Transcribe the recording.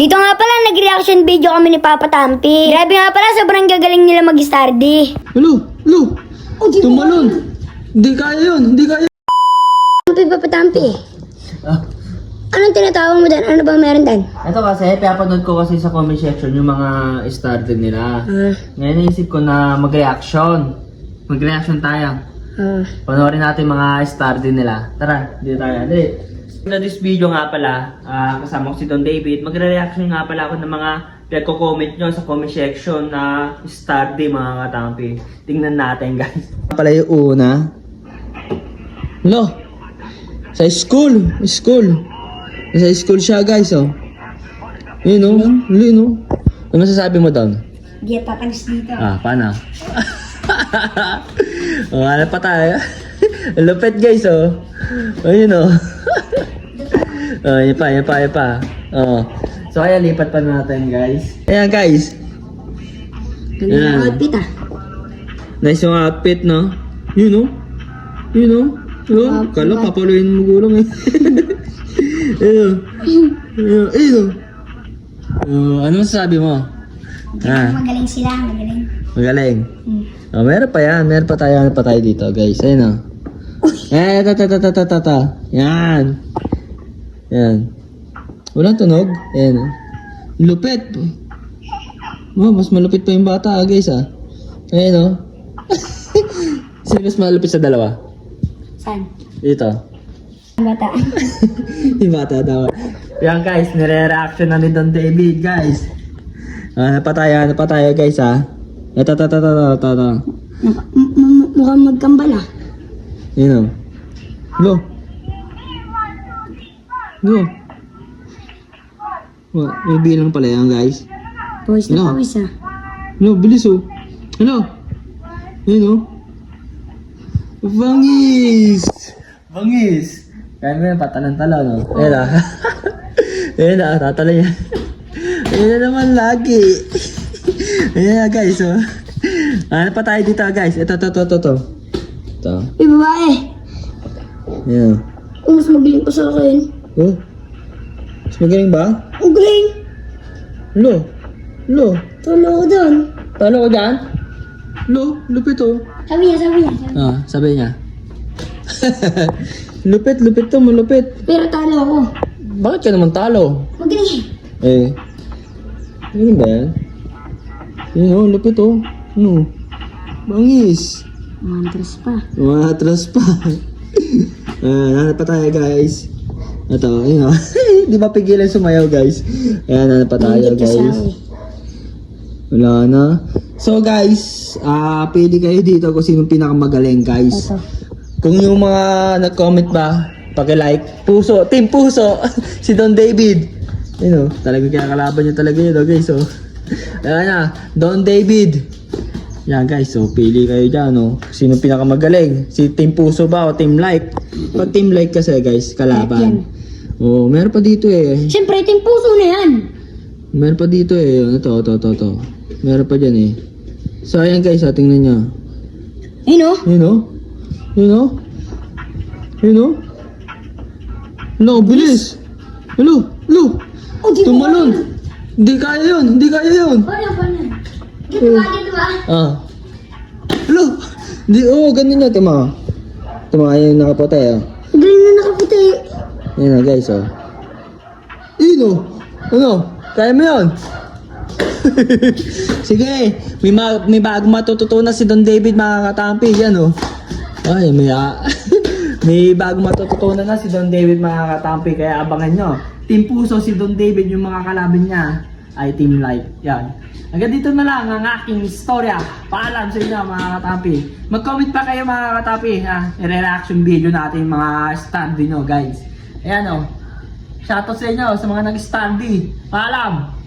Dito nga pala, nag-reaction video kami ni Papa Tampi. Grabe nga pala, sobrang gagaling nila mag-stardy. Hello, hello. Tumalon. Hindi kaya yun, hindi kaya. Tampi, Papa Tampi. Ah, Anong tinatawag mo dan? Ano bang meron dan? ito kasi, pinapanood ko kasi sa comment section yung mga starter nila. Ah, Ngayon naisip ko na mag-reaction. Mag-reaction tayo. ah. Panoorin natin mga star din nila. Tara, dito tayo. Dali. Na this video nga pala, ah, kasama ko si Don David, magre-reaction nga pala ako ng mga pinagko-comment nyo sa comment section na star din mga katampi. Tingnan natin guys. Pala yung una. Lo, sa school, school. Sa school siya guys oh. Yun oh, yun oh. Ano masasabi mo doon? Di papanis dito. Ah, paano? ano pa tayo? Ang Lupit guys, oh. Ayun, oh. Oh, yun pa, yun pa, yun pa. Oh. So, ayan, lipat pa natin, guys. Ayan, guys. Ganda Yan. ng outfit ah. Nice yung outfit, no? Yun, oh. Yun, oh. Oh, kala papaluin mo gulong, eh. Ayun. Ayun, ayun, oh. Ano masasabi mo? Ah, Magaling sila, magaling. magaling. Hmm. Oh, meron pa yan. Meron pa tayo, meron pa tayo dito, guys. Ayun oh. Eh, ta ta ta ta ta ta ta. Yan. Yan. Walang tunog. Ayan oh. Lupit. Oh, mas malupit pa yung bata, ah, guys ah. Ayan oh. Sino mas malupit sa dalawa? Saan? Dito. Ang bata. yung bata daw. Yan guys, nire-reaction na ni Don David, guys. Ah, ano pa tayo, ano pa tayo, guys ah. Ito, ito, ito, ito, ito, ito. Mukhang magkambal ah. Yun o. Lo. Lo. Oh, may bilang pala yan, guys. Pawis na Ano? pawis ah. Lo, bilis oh. Ano? Yun o. Bangis! Bangis! Kaya mo yan, patalan-talan o. Ayan ah. Ayan na, tatalo yan. Ayan na naman lagi. Ayan na guys oh. Ano pa tayo dito guys? Ito, ito, ito, ito. Ito. Ito. Uy, babae. Ayan. Oh, mas magaling pa sa akin. Oh. Mas magaling ba? Ang galing. Lo. Lo. Tulo ko doon. Talo ko dyan? Lo. Lupit oh. Sabi niya, sabi niya. sabi- Ah, sabi niya. lupit, lupit to, malupit. Pero talo ako. Bakit ka naman talo? Magaling eh. Ano ba yan? Yun oh, lupit oh. Ano? Bangis. Mantras pa. Umatras pa. Ayan, hanap pa tayo guys. Ito, yun oh. Di ba pigilan sumayaw guys? Ayan, hanap pa tayo guys. Wala na. So guys, ah pili kayo dito kung sino pinakamagaling guys. Ito. Kung yung mga nag-comment ba, paki-like, puso, team puso, si Don David. Yun o, talaga kinakalaban niya talaga yun o guys o. Ayan na, Don David. Yan guys, so pili kayo dyan o. Sino pinakamagaling? Si Team Puso ba o Team Like? Pag Team Like kasi guys, kalaban. Oo, meron pa dito eh. Siyempre, yung puso na yan. Meron pa dito eh. Ano to, to, to, to. Meron pa dyan eh. So ayan guys, ah, tingnan nyo. Ayun oh. Yun o. Yun o. Yun o. Hello, bilis. Hello, hello. Oh, di? Tumalon. Hindi kaya yun, hindi kaya yun. Wala pa na. Dito ba? Ah. Hello. Di, oh, ganun na, tima. Tima, ayun nakapote ah. Galing na nakaputi. Yun na guys, oh. Yun o. Ano? Kaya mo yun? Sige, may, ma- may bago matututunan si Don David mga katampi. Yan o. Ay, may, ah, may bago matututunan na si Don David mga katampi. Kaya abangan nyo. Team Puso si Don David yung mga kalaban niya ay Team Light. Yan. Hanggang dito na lang ang aking istorya. Paalam sa inyo mga katampi. Mag-comment pa kayo mga katampi. Ha? I-reaction video natin mga stand nyo guys. Ayan o. Shoutout sa inyo sa mga nag-standy. Paalam!